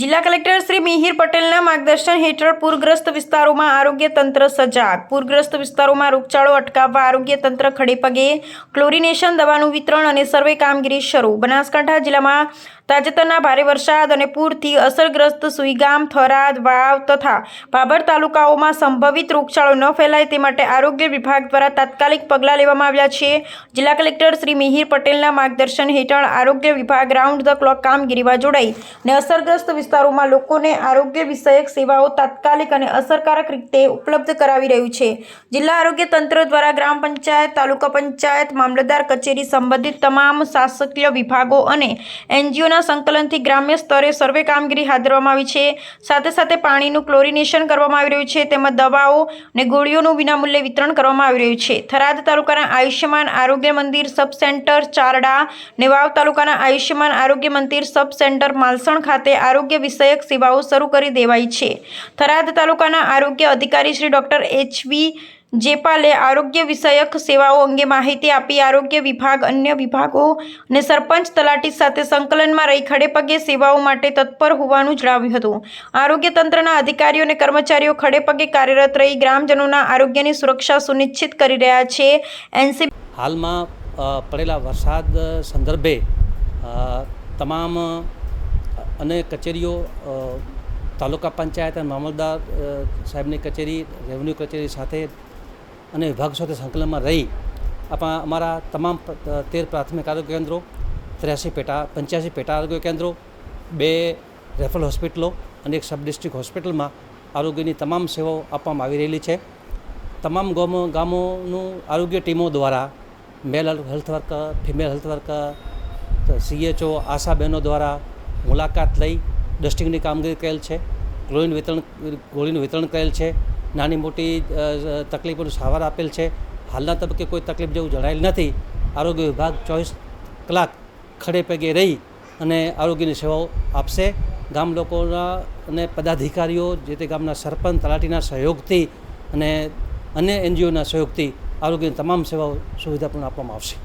જિલ્લા કલેક્ટર શ્રી મિહિર પટેલના માર્ગદર્શન હેઠળ પૂરગ્રસ્ત વિસ્તારોમાં આરોગ્ય તંત્ર સજાગ. પૂરગ્રસ્ત વિસ્તારોમાં રોગચાળો અટકાવવા આરોગ્ય તંત્ર ખડેપગે ક્લોરિનેશન દવાનું વિતરણ અને સર્વે કામગીરી શરૂ. બનાસકાંઠા જિલ્લામાં તાજેતરના ભારે વરસાદ અને પૂરથી અસરગ્રસ્ત સુઈગામ, થરાદ, વાવ તથા ભાભર તાલુકાઓમાં સંભવિત રોગચાળો ન ફેલાય તે માટે આરોગ્ય વિભાગ દ્વારા તાત્કાલિક પગલાં લેવામાં આવ્યા છે. જિલ્લા કલેક્ટર શ્રી મિહિર પટેલના માર્ગદર્શન હેઠળ આરોગ્ય વિભાગ રાઉન્ડ ધ ક્લોક કામગીરીમાં જોડાઈ અને અસરગ્રસ્ત વિસ્તારોમાં લોકોને આરોગ્ય વિષયક સેવાઓ તાત્કાલિક અને અસરકારક રીતે ઉપલબ્ધ કરાવી રહ્યું છે. જિલ્લા આરોગ્ય તંત્ર દ્વારા ગ્રામ પંચાયત, તાલુકા પંચાયત, મામલતદાર કચેરી સંબંધિત તમામ શાસકીય વિભાગો અને એનજીઓના સંકલનથી ગ્રામ્ય સ્તરે સર્વે કામગીરી હાથ ધરવામાં આવી છે. સાથે સાથે પાણીનું ક્લોરિનેશન કરવામાં આવી રહ્યું છે, તેમજ દવાઓ અને ગોળીઓનું વિનામૂલ્યે વિતરણ કરવામાં આવી રહ્યું છે. થરાદ તાલુકાના આયુષ્યમાન આરોગ્ય મંદિર સબ સેન્ટર ચારડા ને વાવ તાલુકાના આયુષ્યમાન આરોગ્ય મંદિર સબ સેન્ટર માલસણ ખાતે આરોગ્ય વિષયક સેવાઓ શરૂ કરી દેવાઈ છે. થરાદ તાલુકાના આરોગ્ય અધિકારી શ્રી ડૉક્ટર એચવી જેપાલે આરોગ્ય વિષયક સેવાઓ અંગે માહિતી આપી આરોગ્ય વિભાગ, અન્ય વિભાગો અને સરપંચ તલાટી સાથે સંકલનમાં રહી ખડેપગે સેવાઓ માટે તત્પર હોવાનું જણાવ્યું હતું. આરોગ્ય તંત્રના અધિકારીઓ અને કર્મચારીઓ ખડેપગે કાર્યરત રહી ગ્રામજનોના આરોગ્યની સુરક્ષા સુનિશ્ચિત કરી રહ્યા છે. એનસી હાલમાં પડેલા વરસાદ સંદર્ભે તમામ, અને કચેરીઓ તાલુકા પંચાયત અને મામલદાર સાહેબની કચેરી, રેવન્યુ કચેરી સાથે અને વિભાગ સાથે સંકલનમાં રહી આપણા અમારા તમામ તેર પ્રાથમિક આરોગ્ય કેન્દ્રો, ત્ર્યાસી પેટા, પંચ્યાસી પેટા આરોગ્ય કેન્દ્રો, બે રેફરલ હોસ્પિટલો અને એક સબ ડિસ્ટ્રિક્ટ હોસ્પિટલમાં આરોગ્યની તમામ સેવાઓ આપવામાં આવી રહેલી છે. તમામ ગામો, ગામોનું આરોગ્ય ટીમો દ્વારા, male health worker, female health worker, CHO, ASHA બહેનો દ્વારા મુલાકાત લઈ ડસ્ટિંગની કામગીરી કરેલ છે ગોળીનું વિતરણ ગોળીનું વિતરણ કરેલ છે નાની મોટી તકલીફોનું સારવાર આપેલ છે. હાલના તબક્કે કોઈ તકલીફ જેવું જણાયેલ નથી. આરોગ્ય વિભાગ ચોવીસ કલાક ખડે પગે રહી અને આરોગ્યની સેવાઓ આપશે. ગામ લોકોના અને પદાધિકારીઓ, જે તે ગામના સરપંચ, તલાટીના સહયોગથી અને અન્ય એનજીઓના સહયોગથી આરોગ્યની તમામ સેવાઓ સુવિધા પણ આપવામાં આવશે.